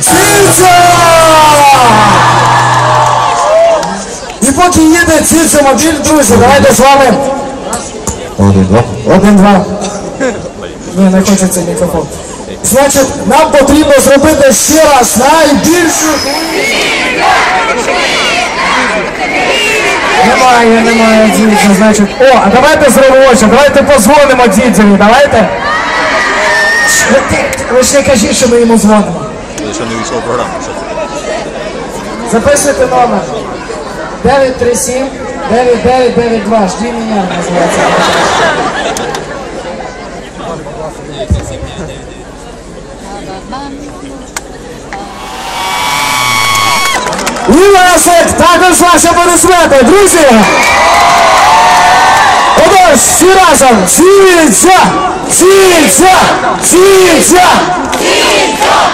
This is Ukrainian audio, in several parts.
Циця! І поки їде циця мобіль, друзі, давайте з вами. Один-два. Один-два. Ні, не хочеться мікрофон. Значить, нам потрібно зробити ще раз найбільшу. Немає, немає дідця, значить. О, а давайте зробимося, давайте позвонимо дідцеві, давайте. Ви ще не кажіть, що ми йому дзвонимо лише не війшов в програму. Записуйте номер 937 9992. Жди мене називається. Лівасик, також ваші аплодисменти, друзі! Отож, всі разом, сіться, сіться, сіться, сіться!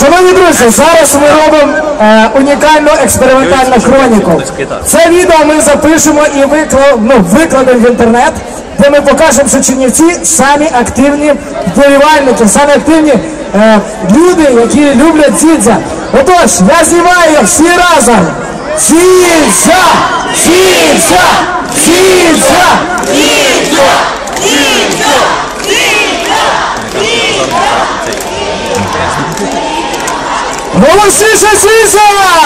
Шановні друзі, зараз ми робимо е, унікальну експериментальну хроніку. Це відео ми запишемо і виклад, ну, викладемо в інтернет, де ми покажемо, що чинівці самі активні вболівальники, самі активні е, люди, які люблять дзідзя. Отож, я знімаю всі разом. Дзідзя! Дзідзя! Дзідзя! Дзідзя! Сіша Сісова!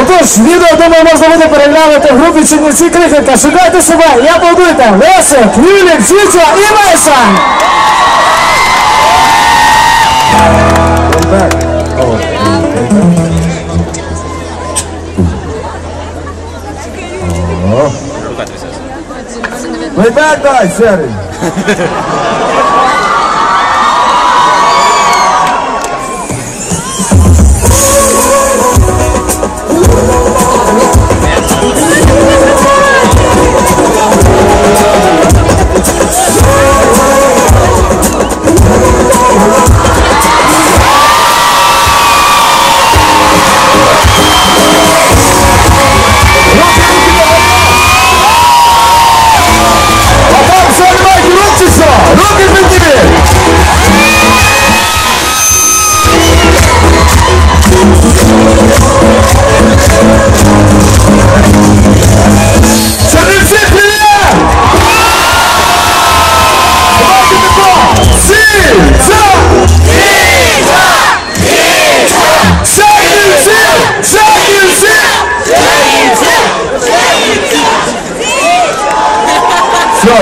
Отож, відео, думаю, можна буде переглянути в групі Чернівці крихітка. Шукайте себе, я побуйте. Лесик, Юлік, Зіця і Леся! Way back, guys, Saturday.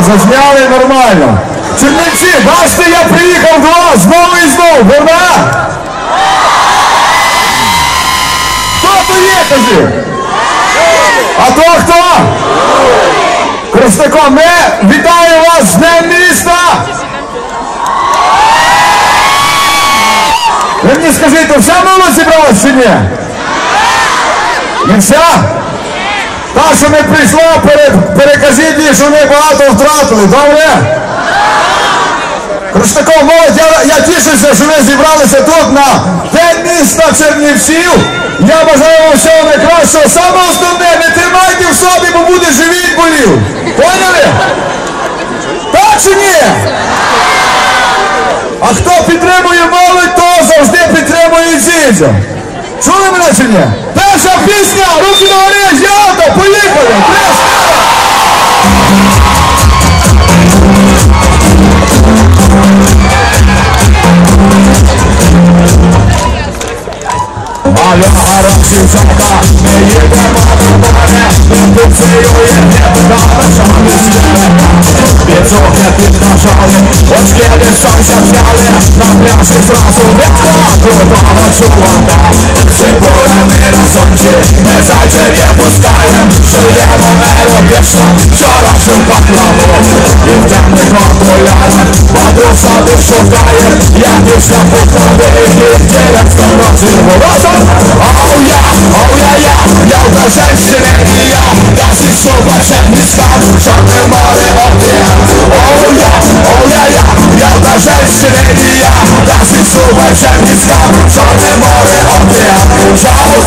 зазняли нормально. Чернівці, бачите, я приїхав до вас знову і знову, верна? Хто то є, кажи? А то хто? Крестико, ми вітаю вас з Днем міста! Ви мені скажіть, то вся молодь зібралась чи ні? Не вся? Та, що не прийшла, перекажіть їй, що вони багато втратили, добре? Круштаков, молодь, я, я тішуся, що ви зібралися тут на День міста Чернівців. Я бажаю вам всього найкращого. Саме основне, не тримайте в собі, бо буде живіт болів. Поняли? Так чи ні? А хто підтримує молодь, то завжди підтримує зідзя. Чули мене чи ні? Перша пісня! Руки на горі, ялта! Поїхали! Моя хороший жаба, їдемо до мене Wycyjuje nie, szale Wieczornie ty na szale Choć kiedy szansa się śmiale Na plaży razu wiatra Kropala czułata Przy polemy na sądzie Nie zajdzie nie pustaję Przyjemą elo Wczorajszym paklawą I w temnych materiale Padł sady szukaję Jak już na podkłady Nigdzie jak to nie, Bo oh yeah, oh yeah, yeah Miał to So Zobacz jak mnie stał czarne mory okiem O ja, o ja, ja, ja yeah, średnia oh, oh, so i zobacz jak mnie stał czarne mory okiem Ciało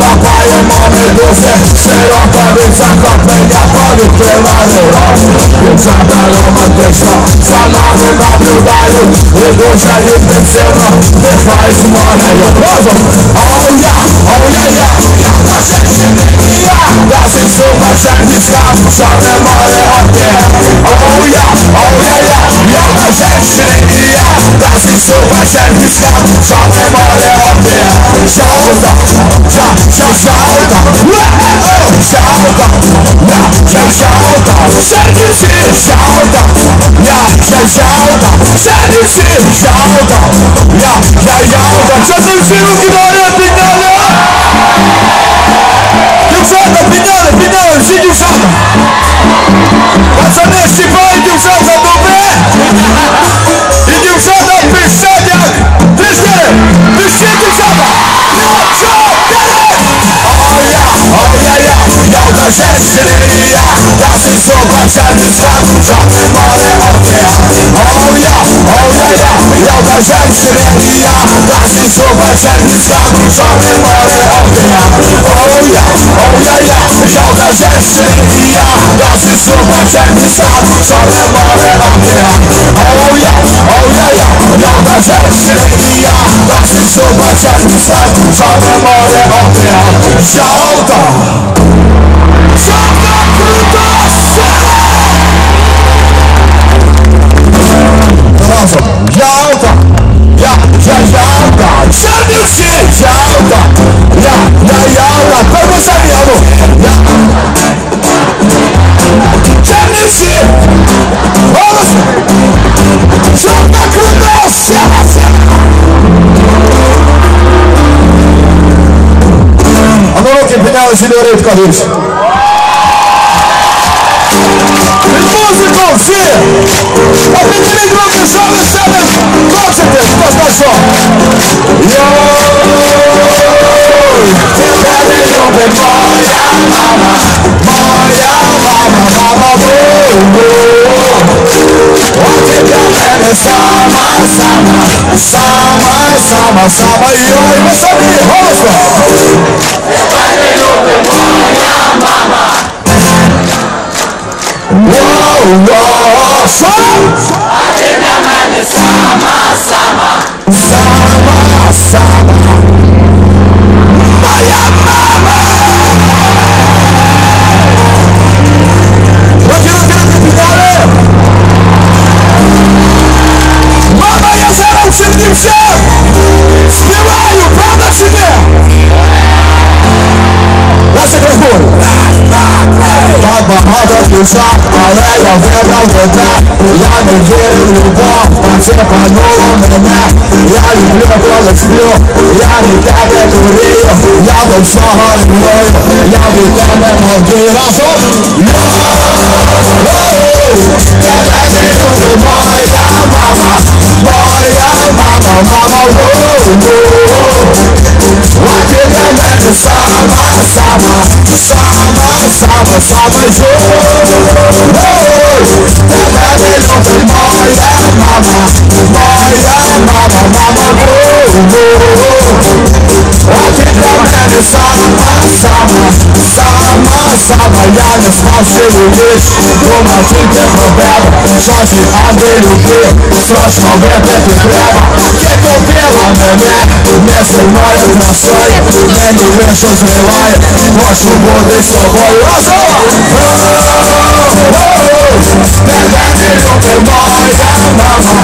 Łapają mamy duzę Szeroka, więc zakopienia Powikrywały rowy Uczata romantyczna Zalamy na biudalu Wygłusza intensywno Dychaj z moją rozum Oh yeah, oh yeah, yeah Ja to się nie wybija Dosyć suma wszędziska Żadne moje opie Oh yeah, oh yeah, yeah Ja to się nie wybija Dosyć suma wszędziska Żadne moje opie Finale, finale, j'ai du ça Pas ça Servisler Canımare okey Oh ya, oh ya ya Yoga sensi beni ya Dansi soba servisler Canımare okey Oh yeah, oh ya ya Yoga sensi beni ya Dansi soba servisler Canımare okey Oh yeah, oh ya ya Yoga sensi beni ya Dansi soba servisler Canımare okey Shout out Shout out to the Şalda Ya ya yalda misin? Şalda Ya ya yalda Böyle seviyorum Ya Kendisi Orası Şalda kırmızı Şalda Ama o ki penaltı öğret kalıyorsun Olha só. Yo, se perde no memória, mama, moia, mama, mama, bobo. Onde que eu quero sama, sama, sama, sama, sama. E olha, você me rola só. Se perde no memória, mama. Uou, uou. пішов, але я вибрав тебе Я не вірю в любов, а це пануло мене Я люблю, коли сплю, я від тебе дурію Я до всього ревную, я від тебе молодий разом Тебе не дуже моя мама, моя мама, мама, ву-ву-ву А ти для мене сама, сама Salva, salva jogo Trabalha melhor que nós my mama Nós mama, mama, mama Обитание сама-сама, сама-сама Я не спал всю ночь, помогите проблема Щось від ади люби, срочно випити треба Ти купила мене, не знімаю настрої Мені вишу зриває, хочу бути з тобою Розова! Тебе не любить моя мама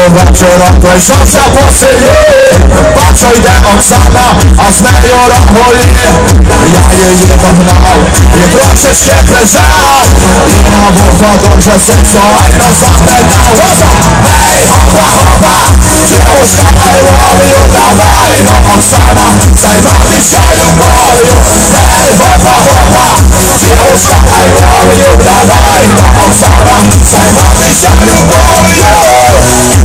Popatrzona klęcząca posyje Patrzę idę Oksana, a znają moje Ja jej nie poznał, nie proszę się klęczał Inna mowa dobrze seksualna zapętała Hej, hopa, hopa, dzieło szaleło i udawaj No Oksana, zajmami się luboju Hej, hopa, hopa, dzieło szaleło i udawaj No Oksana, zajmami się luboju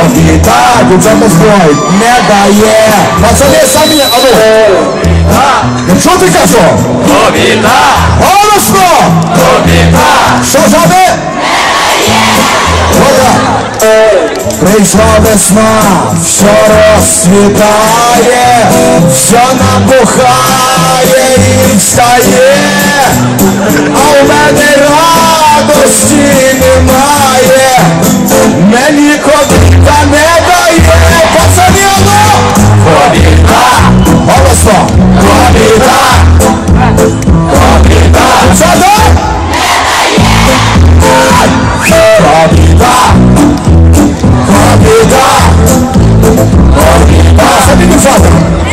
Ovidade, vamos Floyd, Mega Yeah Passando essa minha, alô Chuta cachorro Ovidade Olha só Ovidade Show jovem Mega Yeah Olha Прийшла весна, все розсвітає, все набухає і встає, а в мене радості немає, мені коли. só. Comida! Comida! Só dois! Comida! Comida! Comida! Sabe que falta?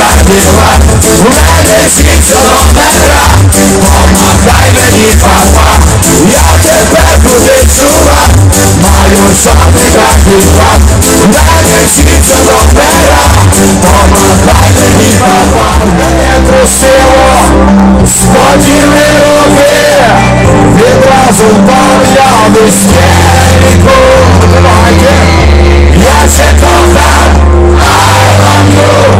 była Medycyk do Mama private i papa Ja tebe budy czuwam Mają żony taki pan Medycyk Mama private i papa Mnie truszyło Schodzimy rowy Od razu Ja cię kocham I love you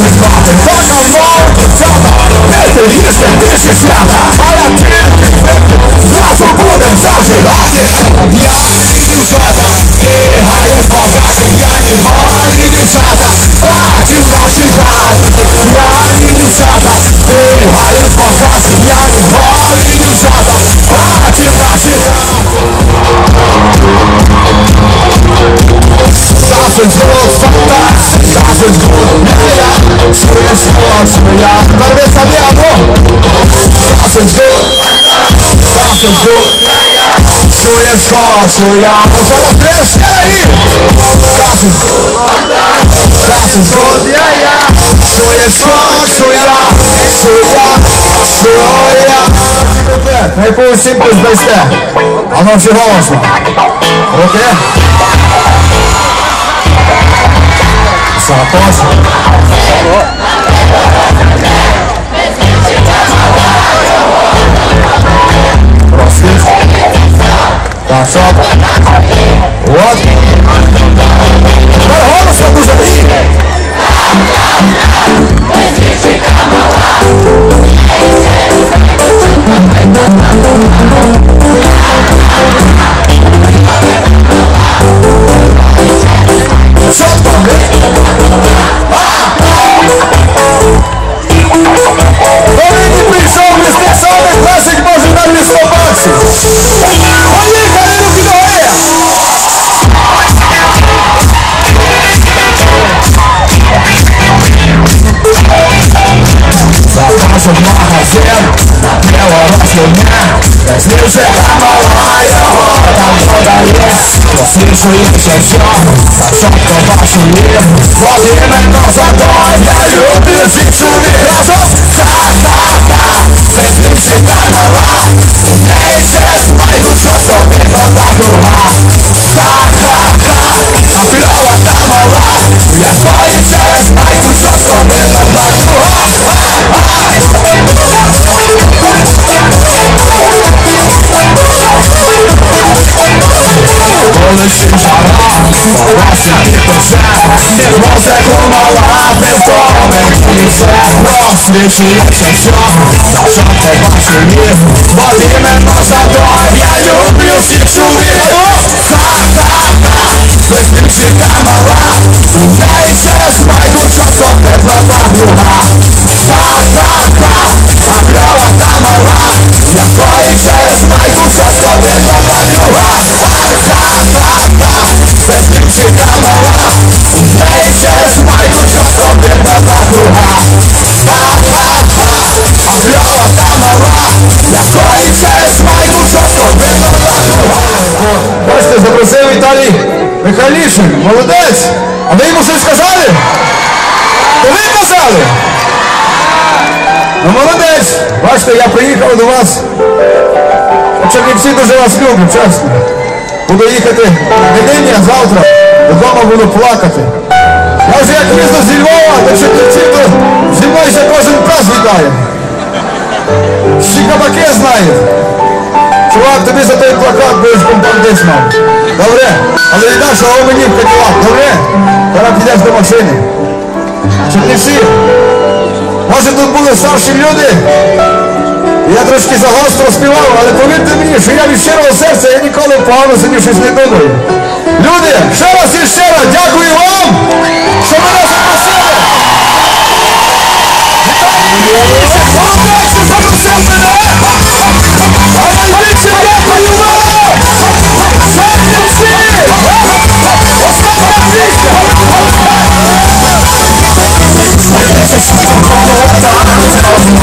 is popping Fuck a phone, tell me Nathan, here's the dishes now I have ten Lots of bullets, I'll be rocking Yani düzada Ehaya bakarım yani Mali düzada Bacım başıdan Yani düzada Ehaya bakarım yani Mali düzada Bacım başıdan Sarsın grup, sarsın grup Suya, suya, suya a vos Haces tú Suya, suya, suya Suya, suya, suya Suya, suya Hepimiz simpliz beste Anonsi olmasın Okey Saat Passou. Outro. Agora o essa música aí. o existe cama sensowny Zaczątko waszą jedność Łapiemy to za to Ja lubię żyć człowiek Razem Ta, ta, ta Bezmyślnie ta nowa Nejże z mojego czasu Tylko ta gruba Ta, ta, ta A pilała ta mała Jak przyjaciel wciąż Zawsze właśnie nie Walimy noża do ja lubię się czuję Ha, ha, ha Bez niczego mała Udajcie z mojego czasu Pewna zaducha Ha, ha, ha A grała ta mała Ja boję z mojego czasu Ha, ha, ha Bez це Віталій Михайлішин. Молодець. А ви йому щось сказали? То ви казали? Ну молодець. Бачите, я приїхав до вас. Хоча не всі дуже вас люблять, чесно. Буду їхати не нині, а завтра. Додому буду плакати. Я вже як місто зі Львова, так що кінців, то зі мною ще кожен пес вітає. Всі кабаки знають плакат, тобі за той плакат будеш бомбардисмом. Добре? Але не даш, а мені в Каділак, добре? Тора підеш до машини. Щоб не Може тут були старші люди? Я трошки загостро співав, але повірте мені, що я від щирого серця, я ніколи погано собі щось не думаю. Люди, ще раз і ще раз дякую вам, що ви нас запросили! Вітаю! Let's go.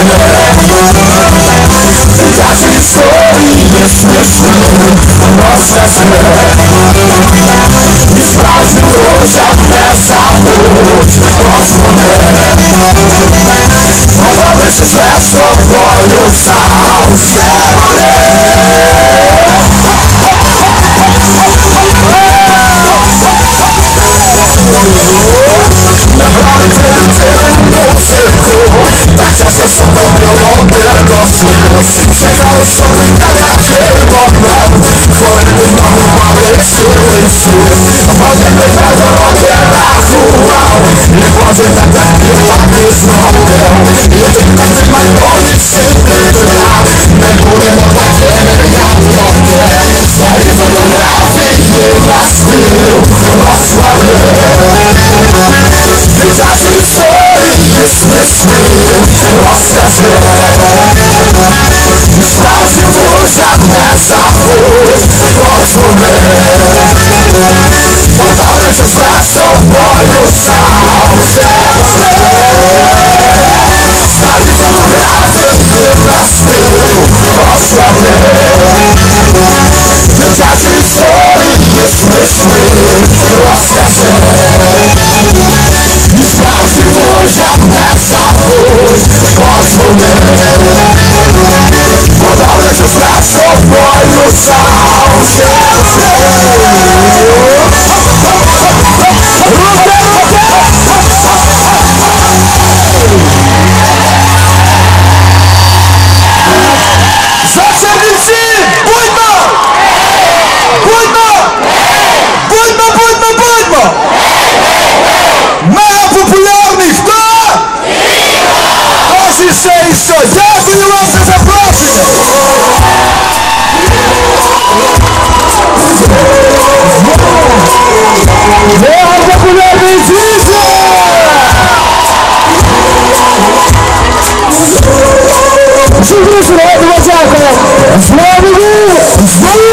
Nossa sorria, frescura, Nossa Senhora Desfaz de hoje a peça hoje, nosso poder Não vou deixar só olhos ao name? Czasie są popielą tylko przymus Przegrał szkoły taka firma mam Chory mamy mamy sury sól A potem by na to opiera chłopał Nie może tak jak nie tak jest o sol. Glory, glory.